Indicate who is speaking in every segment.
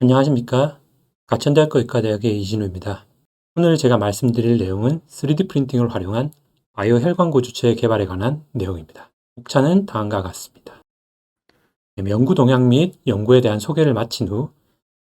Speaker 1: 안녕하십니까. 가천대학교 의과대학의 이진우입니다. 오늘 제가 말씀드릴 내용은 3D 프린팅을 활용한 바이오 혈관고 주체 개발에 관한 내용입니다. 목차는 다음과 같습니다. 연구 동향 및 연구에 대한 소개를 마친 후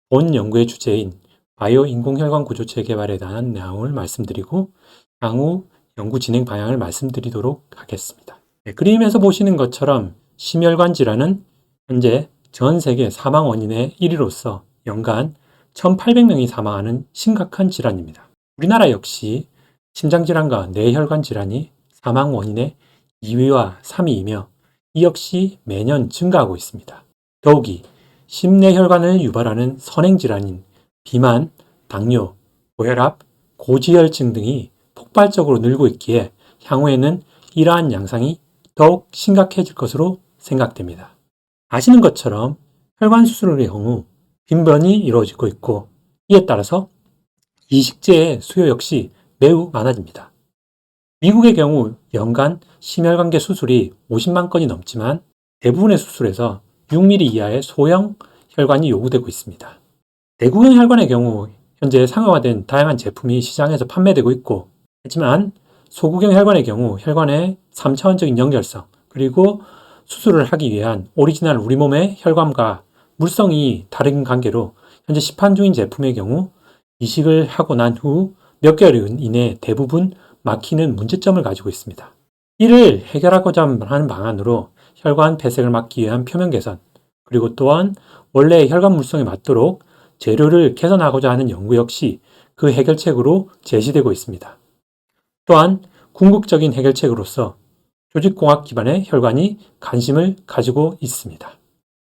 Speaker 1: 본 연구의 주제인 바이오 인공혈관 구조체 개발에 대한 내용을 말씀드리고 향후 연구 진행 방향을 말씀드리도록 하겠습니다. 네, 그림에서 보시는 것처럼 심혈관 질환은 현재 전 세계 사망 원인의 1위로서 연간 1,800명이 사망하는 심각한 질환입니다. 우리나라 역시 심장질환과 뇌혈관 질환이 사망 원인의 2위와 3위이며 이 역시 매년 증가하고 있습니다. 더욱이 심뇌혈관을 유발하는 선행질환인 비만, 당뇨, 고혈압, 고지혈증 등이 폭발적으로 늘고 있기에 향후에는 이러한 양상이 더욱 심각해질 것으로 생각됩니다. 아시는 것처럼 혈관 수술의 경우 빈번이 이루어지고 있고 이에 따라서 이식제의 수요 역시 매우 많아집니다. 미국의 경우 연간 심혈관계 수술이 50만 건이 넘지만 대부분의 수술에서 6mm 이하의 소형 혈관이 요구되고 있습니다. 내구형 혈관의 경우 현재 상용화된 다양한 제품이 시장에서 판매되고 있고 하지만 소구경 혈관의 경우 혈관의 3차원적인 연결성 그리고 수술을 하기 위한 오리지널 우리 몸의 혈관과 물성이 다른 관계로 현재 시판 중인 제품의 경우 이식을 하고 난 후 몇 개월 이내 대부분 막히는 문제점을 가지고 있습니다. 이를 해결하고자 하는 방안으로 혈관 폐색을 막기 위한 표면 개선, 그리고 또한 원래의 혈관 물성에 맞도록 재료를 개선하고자 하는 연구 역시 그 해결책으로 제시되고 있습니다. 또한 궁극적인 해결책으로서 조직공학 기반의 혈관이 관심을 가지고 있습니다.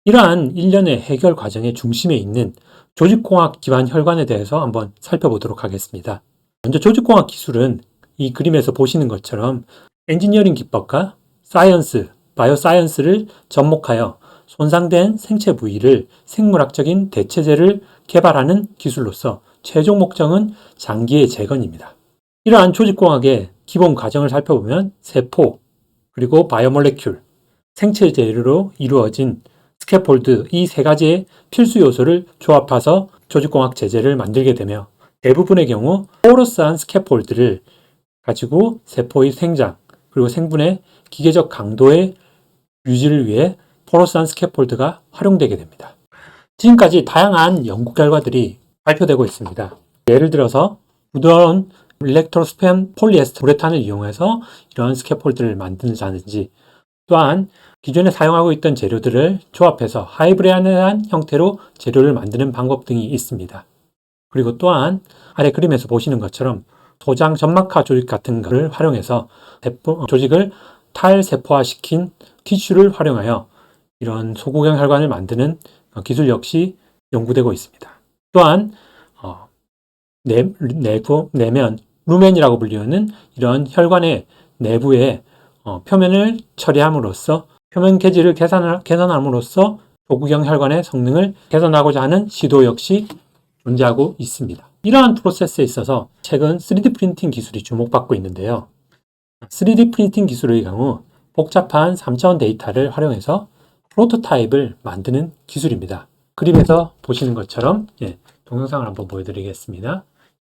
Speaker 1: 이러한 일련의 해결 과정의 중심에 있는 조직공학 기반 혈관에 대해서 한번 살펴보도록 하겠습니다. 먼저 조직공학 기술은 이 그림에서 보시는 것처럼 엔지니어링 기법과 사이언스, 바이오 사이언스를 접목하여 손상된 생체 부위를 생물학적인 대체제를 개발하는 기술로서 최종 목적은 장기의 재건입니다. 이러한 조직공학의 기본 과정을 살펴보면 세포, 그리고 바이오몰레큘, 생체 재료로 이루어진 스캐폴드 이 세 가지의 필수 요소를 조합해서 조직공학 제재를 만들게 되며 대부분의 경우 포러스한 스캐폴드를 가지고 세포의 생장 그리고 생분의 기계적 강도의 유지를 위해 포러스한 스캐폴드가 활용되게 됩니다. 지금까지 다양한 연구 결과들이 발표되고 있습니다. 예를 들어서 부드러운 일렉트로스펜 폴리에스터 우레탄을 이용해서 이런 스캐폴드를 만든다든지 또한 기존에 사용하고 있던 재료들을 조합해서 하이브리드한 형태로 재료를 만드는 방법 등이 있습니다. 그리고 또한 아래 그림에서 보시는 것처럼 소장 점막화 조직 같은 것을 활용해서 조직을 탈세포화시킨 티슈를 활용하여 이런 소구경 혈관을 만드는 기술 역시 연구되고 있습니다. 또한 어, 내, 내부, 내면 루멘이라고 불리는 이런 혈관의 내부에 어, 표면을 처리함으로써 표면 계지를 개선, 개선함으로써 조구경 혈관의 성능을 개선하고자 하는 시도 역시 존재하고 있습니다. 이러한 프로세스에 있어서 최근 3D 프린팅 기술이 주목받고 있는데요. 3D 프린팅 기술의 경우 복잡한 3차원 데이터를 활용해서 프로토타입을 만드는 기술입니다. 그림에서 보시는 것처럼 예, 동영상을 한번 보여드리겠습니다.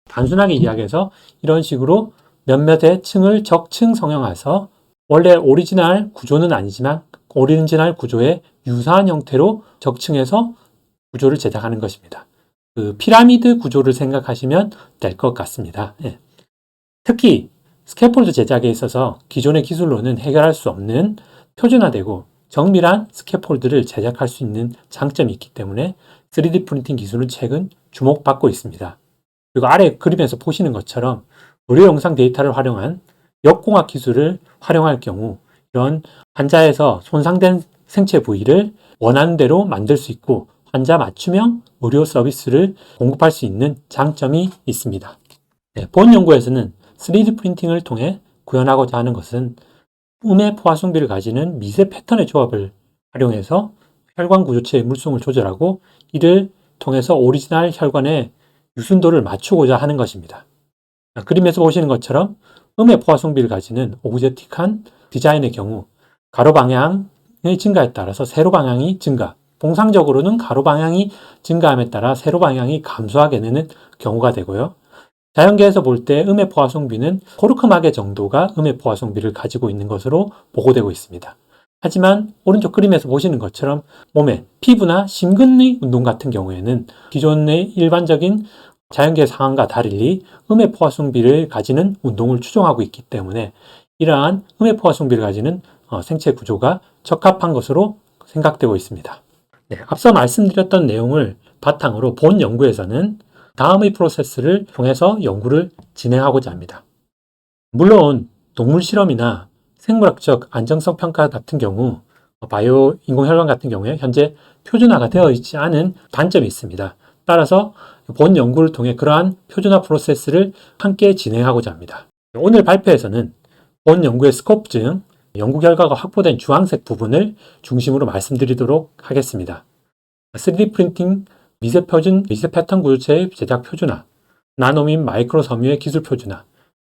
Speaker 1: 단순하게 이야기해서 이런 식으로 몇몇의 층을 적층 성형해서 원래 오리지널 구조는 아니지만 오리지널 구조의 유사한 형태로 적층해서 구조를 제작하는 것입니다. 그 피라미드 구조를 생각하시면 될 것 같습니다. 예. 특히 스캐폴드 제작에 있어서 기존의 기술로는 해결할 수 없는 표준화되고 정밀한 스캐폴드를 제작할 수 있는 장점이 있기 때문에 3D 프린팅 기술은 최근 주목받고 있습니다. 그리고 아래 그림에서 보시는 것처럼 의료 영상 데이터를 활용한 역공학 기술을 활용할 경우 이런 환자에서 손상된 생체 부위를 원하는 대로 만들 수 있고 환자 맞춤형 의료 서비스를 공급할 수 있는 장점이 있습니다. 네, 본 연구에서는 3D 프린팅을 통해 구현하고자 하는 것은 음의 포화성비를 가지는 미세 패턴의 조합을 활용해서 혈관 구조체의 물성을 조절하고 이를 통해서 오리지널 혈관의 유순도를 맞추고자 하는 것입니다. 그림에서 보시는 것처럼 음의 포화성비를 가지는 오브젝틱한 디자인의 경우 가로 방향의 증가에 따라서 세로 방향이 증가, 통상적으로는 가로 방향이 증가함에 따라 세로 방향이 감소하게 되는 경우가 되고요. 자연계에서 볼 때 음의 포화송비는 코르크마개 정도가 음의 포화송비를 가지고 있는 것으로 보고되고 있습니다. 하지만 오른쪽 그림에서 보시는 것처럼 몸에 피부나 심근의 운동 같은 경우에는 기존의 일반적인 자연계 상황과 달리 음의 포화송비를 가지는 운동을 추종하고 있기 때문에 이러한 음의 포화송비를 가지는 어, 생체 구조가 적합한 것으로 생각되고 있습니다. 네, 앞서 말씀드렸던 내용을 바탕으로 본 연구에서는 다음의 프로세스를 통해서 연구를 진행하고자 합니다. 물론 동물 실험이나 생물학적 안정성 평가 같은 경우 바이오 인공혈관 같은 경우에 현재 표준화가 되어 있지 않은 단점이 있습니다. 따라서 본 연구를 통해 그러한 표준화 프로세스를 함께 진행하고자 합니다. 오늘 발표에서는 본 연구의 스코프 중 연구 결과가 확보된 주황색 부분을 중심으로 말씀드리도록 하겠습니다. 3D 프린팅 미세 표준, 미세 패턴 구조체의 제작 표준화, 나노민 마이크로 섬유의 기술 표준화,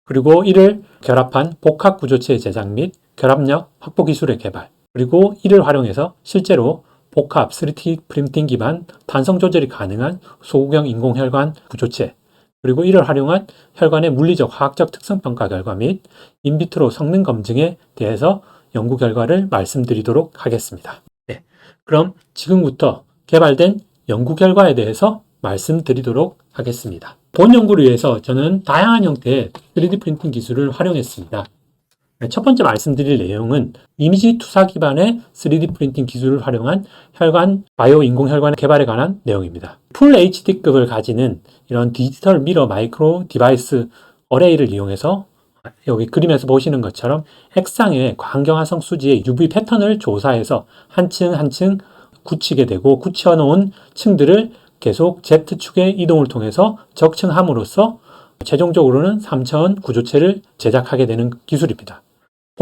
Speaker 1: 그리고 이를 결합한 복합 구조체의 제작 및 결합력 확보 기술의 개발, 그리고 이를 활용해서 실제로 복합 3D 프린팅 기반 탄성 조절이 가능한 소구경 인공혈관 구조체, 그리고 이를 활용한 혈관의 물리적 화학적 특성 평가 결과 및 인비트로 성능 검증에 대해서 연구 결과를 말씀드리도록 하겠습니다. 네, 그럼 지금부터 개발된 연구 결과에 대해서 말씀드리도록 하겠습니다. 본 연구를 위해서 저는 다양한 형태의 3D 프린팅 기술을 활용했습니다. 네, 첫 번째 말씀드릴 내용은 이미지 투사 기반의 3D 프린팅 기술을 활용한 혈관, 바이오 인공 혈관 개발에 관한 내용입니다. 풀 HD급을 가지는 이런 디지털 미러 마이크로 디바이스 어레이를 이용해서 여기 그림에서 보시는 것처럼 핵상의 광경화성 수지의 UV 패턴을 조사해서 한 층 한 층 굳히게 되고 굳혀 놓은 층들을 계속 Z축의 이동을 통해서 적층함으로써 최종적으로는 3차원 구조체를 제작하게 되는 기술입니다.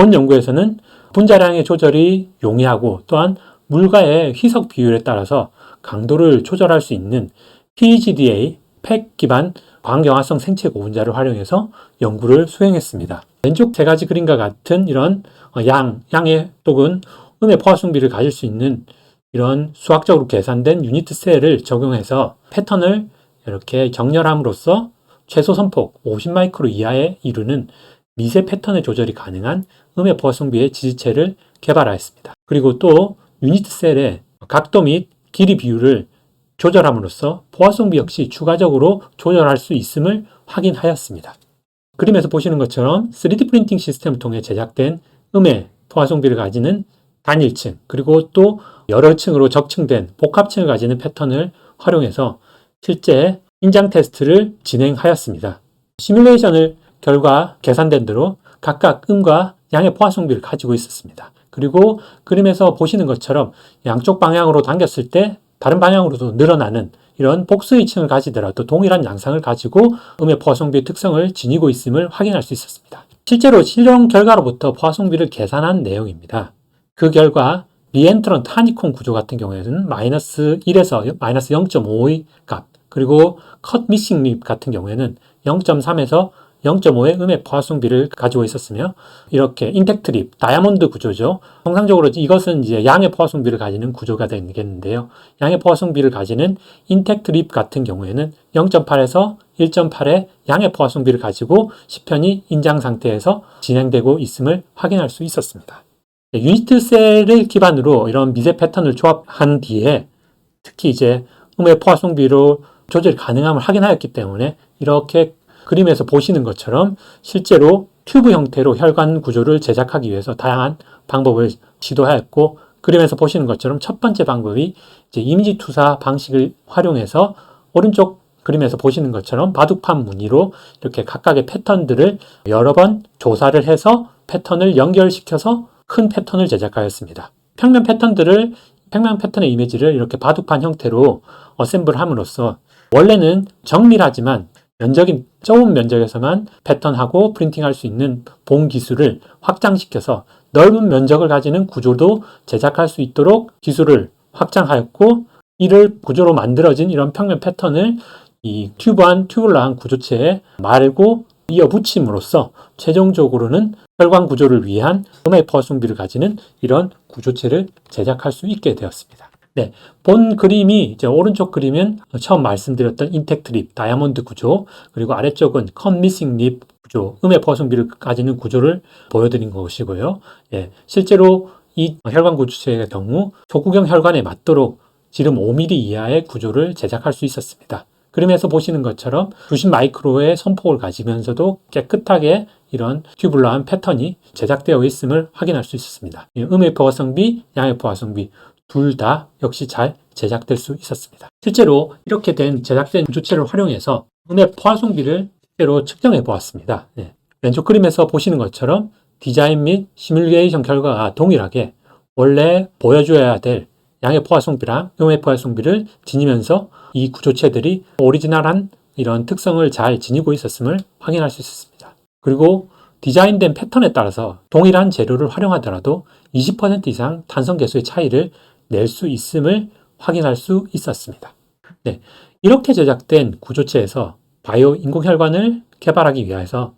Speaker 1: 본 연구에서는 분자량의 조절이 용이하고 또한 물과의 희석 비율에 따라서 강도를 조절할 수 있는 PGDA 팩 기반 광경화성 생체 고분자를 활용해서 연구를 수행했습니다. 왼쪽 세 가지 그림과 같은 이런 양, 양의 또는 음의 포화성비를 가질 수 있는 이런 수학적으로 계산된 유니트 셀을 적용해서 패턴을 이렇게 정렬함으로써 최소 선폭 50마이크로 이하에 이르는 미세 패턴의 조절이 가능한 음의 포화성비의 지지체를 개발하였습니다. 그리고 또 유니트 셀의 각도 및 길이 비율을 조절함으로써 포화성비 역시 추가적으로 조절할 수 있음을 확인하였습니다. 그림에서 보시는 것처럼 3D 프린팅 시스템을 통해 제작된 음의 포화성비를 가지는 단일층 그리고 또 여러 층으로 적층된 복합층을 가지는 패턴을 활용해서 실제 인장 테스트를 진행하였습니다. 시뮬레이션을 결과 계산된 대로 각각 음과 양의 포화성비를 가지고 있었습니다. 그리고 그림에서 보시는 것처럼 양쪽 방향으로 당겼을 때 다른 방향으로도 늘어나는 이런 복수의 층을 가지더라도 동일한 양상을 가지고 음의 포화성비의 특성을 지니고 있음을 확인할 수 있었습니다. 실제로 실험 결과로부터 포화성비를 계산한 내용입니다. 그 결과 리엔트런트 하니콘 구조 같은 경우에는 마이너스 1에서 마이너스 0.5의 값, 그리고 컷 미싱 립 같은 경우에는 0.3에서 0.5의 음의 포화성비를 가지고 있었으며 이렇게 인텍트 립, 다이아몬드 구조죠. 통상적으로 이것은 이제 양의 포화성비를 가지는 구조가 되겠는데요. 양의 포화성비를 가지는 인텍트 립 같은 경우에는 0.8에서 1.8의 양의 포화성비를 가지고 시편이 인장 상태에서 진행되고 있음을 확인할 수 있었습니다. 네, 유니트 셀을 기반으로 이런 미세 패턴을 조합한 뒤에 특히 이제 음의 포화성비로 조절이 가능함을 확인하였기 때문에 이렇게 그림에서 보시는 것처럼 실제로 튜브 형태로 혈관 구조를 제작하기 위해서 다양한 방법을 시도하였고 그림에서 보시는 것처럼 첫 번째 방법이 이제 이미지 투사 방식을 활용해서 오른쪽 그림에서 보시는 것처럼 바둑판 무늬로 이렇게 각각의 패턴들을 여러 번 조사를 해서 패턴을 연결시켜서 큰 패턴을 제작하였습니다. 평면 패턴들을 평면 패턴의 이미지를 이렇게 바둑판 형태로 어셈블 함으로써 원래는 정밀하지만 면적이 좁은 면적에서만 패턴하고 프린팅할 수 있는 본 기술을 확장시켜서 넓은 면적을 가지는 구조도 제작할 수 있도록 기술을 확장하였고 이를 구조로 만들어진 이런 평면 패턴을 이 튜브한 튜블러한 구조체에 말고 이어 붙임으로써 최종적으로는 혈관 구조를 위한 음의 포화성비를 가지는 이런 구조체를 제작할 수 있게 되었습니다. 네, 본 그림이 이제 오른쪽 그림은 처음 말씀드렸던 인텍트 립, 다이아몬드 구조, 그리고 아래쪽은 컷 미싱 립 구조, 음의 포화성비를 가지는 구조를 보여드린 것이고요. 예, 실제로 이 혈관 구조체의 경우 소구경 혈관에 맞도록 지름 5mm 이하의 구조를 제작할 수 있었습니다. 그림에서 보시는 것처럼 수십 마이크로의 선폭을 가지면서도 깨끗하게 이런 튜블러한 패턴이 제작되어 있음을 확인할 수 있었습니다. 예, 음의 포화성비, 양의 포화성비 둘 다 역시 잘 제작될 수 있었습니다. 실제로 이렇게 된 제작된 구조체를 활용해서 음의 포화성비를 실제로 측정해 보았습니다. 네. 왼쪽 그림에서 보시는 것처럼 디자인 및 시뮬레이션 결과가 동일하게 원래 보여줘야 될 양의 포화성비랑 음의 포화성비를 지니면서 이 구조체들이 오리지널한 이런 특성을 잘 지니고 있었음을 확인할 수 있었습니다. 그리고 디자인된 패턴에 따라서 동일한 재료를 활용하더라도 20% 이상 탄성 개수의 차이를 낼 수 있음을 확인할 수 있었습니다. 네, 이렇게 제작된 구조체에서 바이오 인공혈관을 개발하기 위해서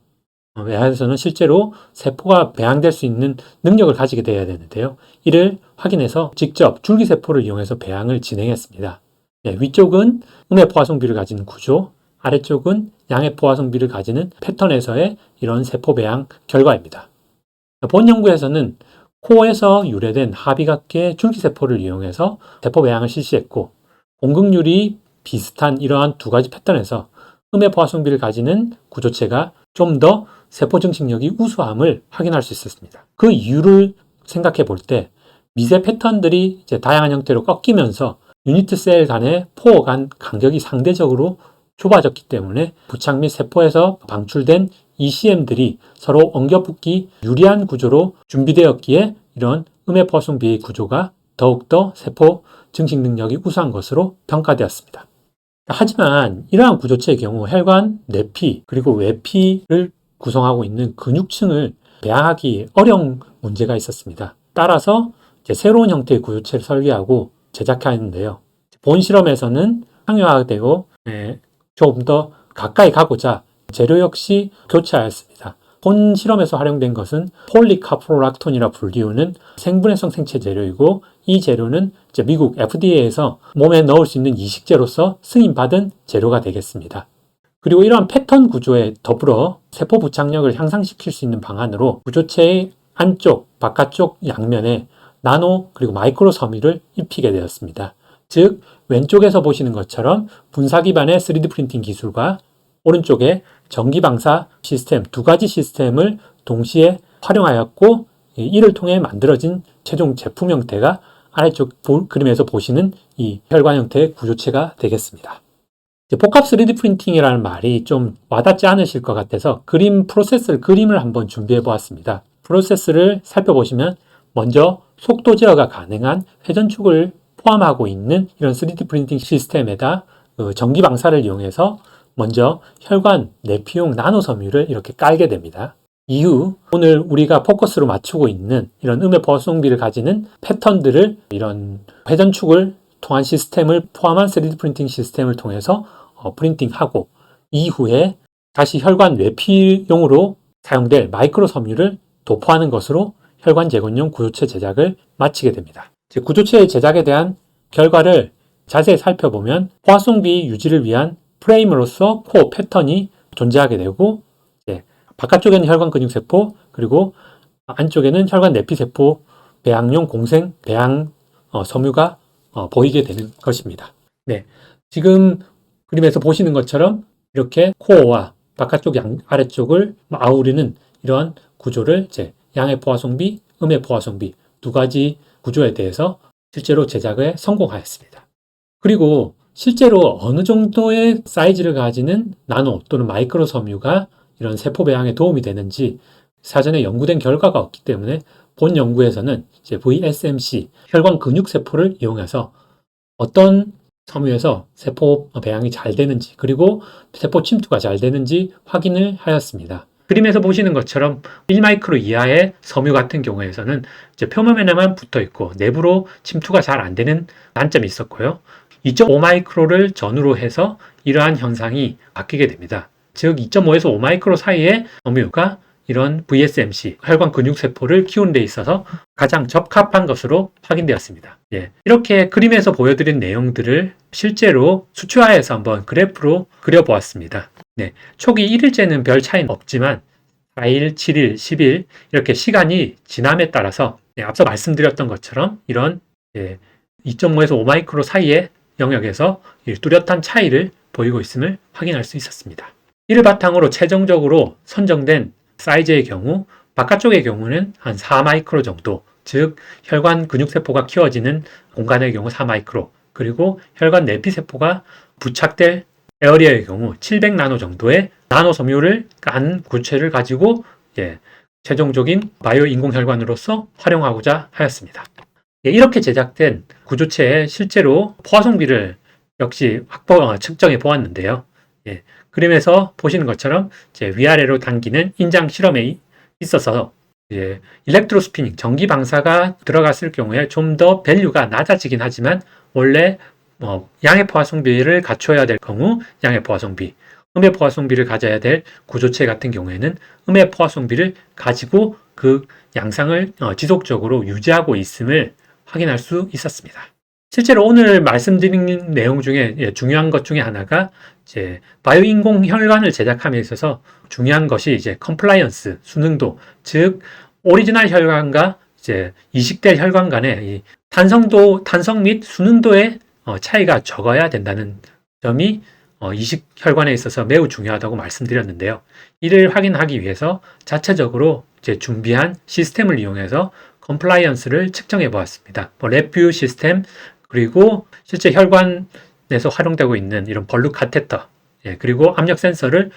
Speaker 1: 어, 외화에서는 실제로 세포가 배양될 수 있는 능력을 가지게 되어야 되는데요. 이를 확인해서 직접 줄기세포를 이용해서 배양을 진행했습니다. 네, 위쪽은 음의 포화성비를 가진 구조, 아래쪽은 양의 포화성비를 가지는 패턴에서의 이런 세포 배양 결과입니다. 본 연구에서는 코에서 유래된 합의각계 줄기세포를 이용해서 세포 배양을 실시했고 공극률이 비슷한 이러한 두 가지 패턴에서 음의 포화성비를 가지는 구조체가 좀 더 세포 증식력이 우수함을 확인할 수 있었습니다. 그 이유를 생각해 볼 때 미세 패턴들이 이제 다양한 형태로 꺾이면서 유니트 셀 간의 포어 간 간격이 상대적으로 좁아졌기 때문에 부착 및 세포에서 방출된 ECM들이 서로 엉겨붙기 유리한 구조로 준비되었기에 이런 포성 비의 구조가 더욱더 세포 증식 능력이 우수한 것으로 평가되었습니다. 하지만 이러한 구조체의 경우 혈관, 내피, 그리고 외피를 구성하고 있는 근육층을 배양하기 어려운 문제가 있었습니다. 따라서 새로운 형태의 구조체를 설계하고 제작하였는데요. 본 실험에서는 상용화되고 네, 조금 더 가까이 가고자 재료 역시 교체하였습니다. 본 실험에서 활용된 것은 폴리카프로락톤이라 불리우는 생분해성 생체 재료이고 이 재료는 미국 FDA에서 몸에 넣을 수 있는 이식제로서 승인받은 재료가 되겠습니다. 그리고 이러한 패턴 구조에 더불어 세포 부착력을 향상시킬 수 있는 방안으로 구조체의 안쪽, 바깥쪽 양면에 나노 그리고 마이크로 섬유를 입히게 되었습니다. 즉 왼쪽에서 보시는 것처럼 분사 기반의 3D 프린팅 기술과 오른쪽에 전기 방사 시스템 두 가지 시스템을 동시에 활용하였고 이를 통해 만들어진 최종 제품 형태가 아래쪽 그림에서 보시는 이 혈관 형태의 구조체가 되겠습니다. 복합 3D 프린팅이라는 말이 좀 와닿지 않으실 것 같아서 그림 프로세스를 그림을 한번 준비해 보았습니다. 프로세스를 살펴보시면 먼저 속도 제어가 가능한 회전축을 포함하고 있는 이런 3D 프린팅 시스템에다 그 전기 방사를 이용해서 먼저 혈관 내피용 나노 섬유를 이렇게 깔게 됩니다. 이후 오늘 우리가 포커스로 맞추고 있는 이런 음의 버송비를 가지는 패턴들을 이런 회전축을 통한 시스템을 포함한 3D 프린팅 시스템을 통해서 어, 프린팅하고 이후에 다시 혈관 외피용으로 사용될 마이크로 섬유를 도포하는 것으로 혈관 재건용 구조체 제작을 마치게 됩니다. 구조체 제작에 대한 결과를 자세히 살펴보면 포화성비 유지를 위한 프레임으로서 코어 패턴이 존재하게 되고 예, 바깥쪽에는 혈관 근육세포 그리고 안쪽에는 혈관 내피세포 배양용 공생 배양 어, 섬유가 어, 보이게 되는 것입니다. 네, 지금 그림에서 보시는 것처럼 이렇게 코어와 바깥쪽 양, 아래쪽을 아우르는 이러한 구조를 제 양의 포화성비, 음의 포화성비 두 가지 구조에 대해서 실제로 제작에 성공하였습니다. 그리고 실제로 어느 정도의 사이즈를 가지는 나노 또는 마이크로 섬유가 이런 세포 배양에 도움이 되는지 사전에 연구된 결과가 없기 때문에 본 연구에서는 이제 VSMC 혈관 근육 세포를 이용해서 어떤 섬유에서 세포 배양이 잘 되는지 그리고 세포 침투가 잘 되는지 확인을 하였습니다. 그림에서 보시는 것처럼 1마이크로 이하의 섬유 같은 경우에서는 이제 표면에만 붙어 있고 내부로 침투가 잘 안 되는 단점이 있었고요. 2.5마이크로를 전후로 해서 이러한 현상이 바뀌게 됩니다. 즉 2.5에서 5마이크로 사이의 섬유가 이런 VSMC, 혈관 근육 세포를 키우는 데 있어서 가장 적합한 것으로 확인되었습니다. 예, 이렇게 그림에서 보여드린 내용들을 실제로 수치화해서 한번 그래프로 그려보았습니다. 네, 초기 1일째는 별 차이는 없지만 4일, 7일, 10일 이렇게 시간이 지남에 따라서 예, 앞서 말씀드렸던 것처럼 이런 예, 2.5에서 5마이크로 사이의 영역에서 이 뚜렷한 차이를 보이고 있음을 확인할 수 있었습니다. 이를 바탕으로 최종적으로 선정된 사이즈의 경우 바깥쪽의 경우는 한 4마이크로 정도, 즉 혈관 근육세포가 키워지는 공간의 경우 4마이크로, 그리고 혈관 내피세포가 부착될 에어리어의 경우 700나노 정도의 나노 섬유를 깐 구체를 가지고 예, 최종적인 바이오 인공혈관으로서 활용하고자 하였습니다. 예, 이렇게 제작된 구조체에 실제로 포화성비를 역시 확보 어, 측정해 보았는데요. 예, 그림에서 보시는 것처럼 위아래로 당기는 인장 실험에 이- 있어서 이제 일렉트로 스피닝 전기 방사가 들어갔을 경우에 좀 더 밸류가 낮아지긴 하지만 원래 뭐 양의 포화성비를 갖춰야 될 경우 양의 포화성비, 음의 포화성비를 가져야 될 구조체 같은 경우에는 음의 포화성비를 가지고 그 양상을 어, 지속적으로 유지하고 있음을 확인할 수 있었습니다. 실제로 오늘 말씀드린 내용 중에 예, 중요한 것 중에 하나가 이제 바이오 인공 혈관을 제작함에 있어서 중요한 것이 이제 컴플라이언스 순응도 즉 오리지널 혈관과 이제 이식될 혈관 간의 이 탄성도 탄성 및 순응도의 어, 차이가 적어야 된다는 점이 어, 이식 혈관에 있어서 매우 중요하다고 말씀드렸는데요. 이를 확인하기 위해서 자체적으로 이제 준비한 시스템을 이용해서 컴플라이언스를 측정해 보았습니다. 뭐 레뷰 시스템 그리고 실제 혈관에서 활용되고 있는 이런 벌룩 카테터 예, 그리고 압력 센서를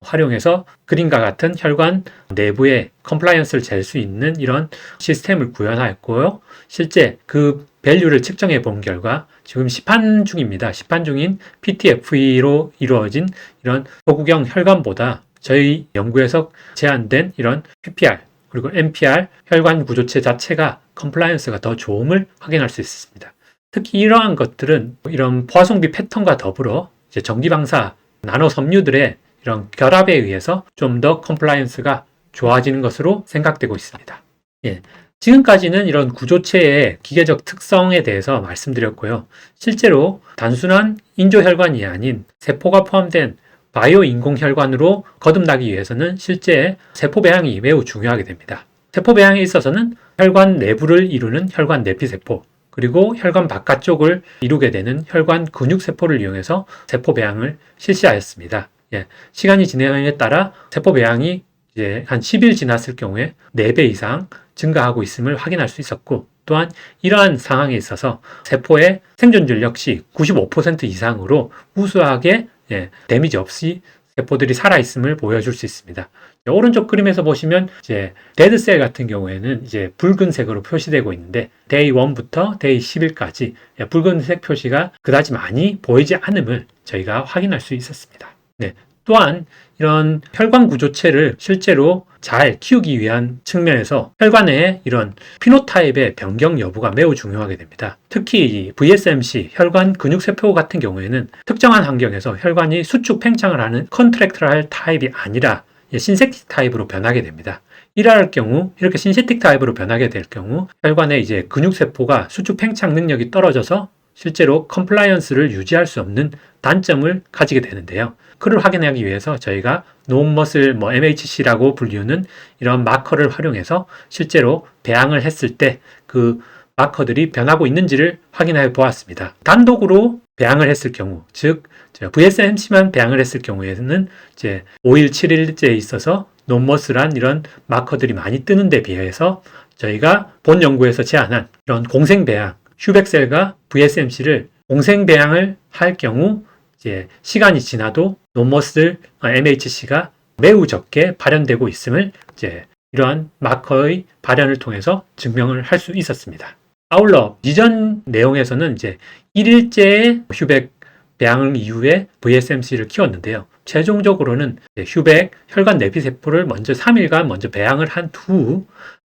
Speaker 1: 활용해서 그림과 같은 혈관 내부의 컴플라이언스를 잴 수 있는 이런 시스템을 구현하였고요. 실제 그 밸류를 측정해 본 결과 지금 시판 중입니다. 시판 중인 PTFE로 이루어진 이런 소구경 혈관보다 저희 연구에서 제안된 이런 PPR 그리고 NPR 혈관 구조체 자체가 컴플라이언스가 더 좋음을 확인할 수 있습니다. 특히 이러한 것들은 이런 포화성비 패턴과 더불어 이제 전기방사 나노 섬유들의 이런 결합에 의해서 좀 더 컴플라이언스가 좋아지는 것으로 생각되고 있습니다. 예. 지금까지는 이런 구조체의 기계적 특성에 대해서 말씀드렸고요. 실제로 단순한 인조혈관이 아닌 세포가 포함된 바이오 인공혈관으로 거듭나기 위해서는 실제 세포 배양이 매우 중요하게 됩니다. 세포 배양에 있어서는 혈관 내부를 이루는 혈관 내피세포, 그리고 혈관 바깥쪽을 이루게 되는 혈관 근육세포를 이용해서 세포 배양을 실시하였습니다. 예, 시간이 진행에 따라 세포 배양이 이제 한 10일 지났을 경우에 4배 이상 증가하고 있음을 확인할 수 있었고, 또한 이러한 상황에 있어서 세포의 생존율 역시 95% 이상으로 우수하게 예, 데미지 없이 세포들이 살아있음을 보여줄 수 있습니다. 네, 오른쪽 그림에서 보시면 이제 데드셀 같은 경우에는 이제 붉은색으로 표시되고 있는데 데이 1부터 데이 10일까지 붉은색 표시가 그다지 많이 보이지 않음을 저희가 확인할 수 있었습니다. 네. 또한 이런 혈관 구조체를 실제로 잘 키우기 위한 측면에서 혈관의 이런 피노타입의 변경 여부가 매우 중요하게 됩니다. 특히 이 VSMC 혈관 근육세포 같은 경우에는 특정한 환경에서 혈관이 수축 팽창을 하는 컨트랙트랄 타입이 아니라 신세틱 타입으로 변하게 됩니다. 이럴 경우 이렇게 신세틱 타입으로 변하게 될 경우 혈관의 이제 근육세포가 수축 팽창 능력이 떨어져서 실제로 컴플라이언스를 유지할 수 없는 단점을 가지게 되는데요. 그를 확인하기 위해서 저희가 논머슬 뭐 MHC라고 불리우는 이런 마커를 활용해서 실제로 배양을 했을 때 그 마커들이 변하고 있는지를 확인해 보았습니다. 단독으로 배양을 했을 경우, 즉 VSMC만 배양을 했을 경우에는 이제 5일, 7일째에 있어서 논머슬한 이런 마커들이 많이 뜨는 데 비해서 저희가 본 연구에서 제안한 이런 공생 배양, 휴백셀과 VSMC를 공생 배양을 할 경우 이제 시간이 지나도 논머슬 MHC가 매우 적게 발현되고 있음을 이제 이러한 마커의 발현을 통해서 증명을 할 수 있었습니다. 아울러 이전 내용에서는 이제 1일째 휴백 배양 이후에 VSMC를 키웠는데요. 최종적으로는 휴백 혈관 내피 세포를 먼저 3일간 먼저 배양을 한 후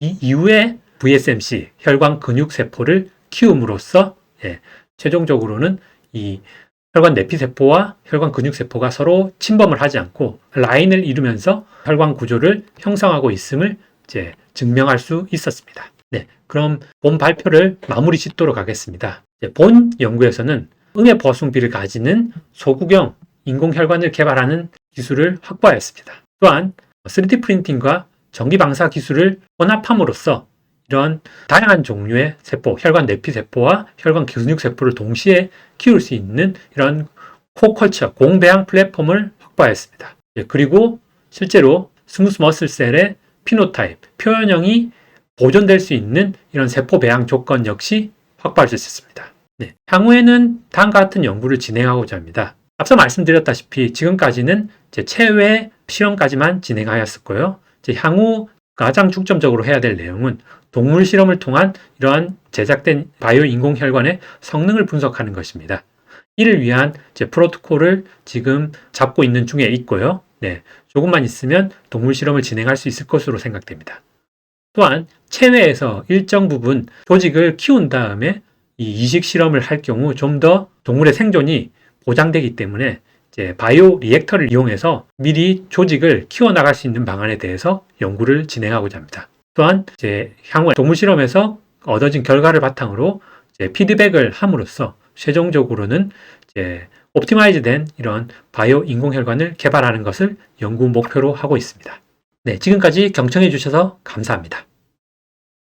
Speaker 1: 이 이후에 VSMC 혈관 근육 세포를 키움으로써 예, 최종적으로는 이 혈관 내피세포와 혈관 근육세포가 서로 침범을 하지 않고 라인을 이루면서 혈관 구조를 형성하고 있음을 이제 증명할 수 있었습니다. 네, 그럼 본 발표를 마무리 짓도록 하겠습니다. 본 연구에서는 응애 버숭비를 가지는 소구경 인공혈관을 개발하는 기술을 확보하였습니다. 또한 3D 프린팅과 전기 방사 기술을 혼합함으로써 이런 다양한 종류의 세포, 혈관 내피 세포와 혈관 근육 세포를 동시에 키울 수 있는 이런 코컬처, 공배양 플랫폼을 확보하였습니다. 예, 그리고 실제로 스무스 머슬 셀의 피노타입, 표현형이 보존될 수 있는 이런 세포 배양 조건 역시 확보할 수 있었습니다. 네, 향후에는 다음과 같은 연구를 진행하고자 합니다. 앞서 말씀드렸다시피 지금까지는 이제 체외 실험까지만 진행하였었고요. 향후 가장 중점적으로 해야 될 내용은 동물 실험을 통한 이러한 제작된 바이오 인공 혈관의 성능을 분석하는 것입니다. 이를 위한 이제 프로토콜을 지금 잡고 있는 중에 있고요. 네, 조금만 있으면 동물 실험을 진행할 수 있을 것으로 생각됩니다. 또한 체외에서 일정 부분 조직을 키운 다음에 이 이식 실험을 할 경우 좀 더 동물의 생존이 보장되기 때문에 바이오 리액터를 이용해서 미리 조직을 키워나갈 수 있는 방안에 대해서 연구를 진행하고자 합니다. 또한 이제 향후 동물 실험에서 얻어진 결과를 바탕으로 피드백을 함으로써 최종적으로는 이제 옵티마이즈된 이런 바이오 인공혈관을 개발하는 것을 연구 목표로 하고 있습니다. 네, 지금까지 경청해 주셔서 감사합니다.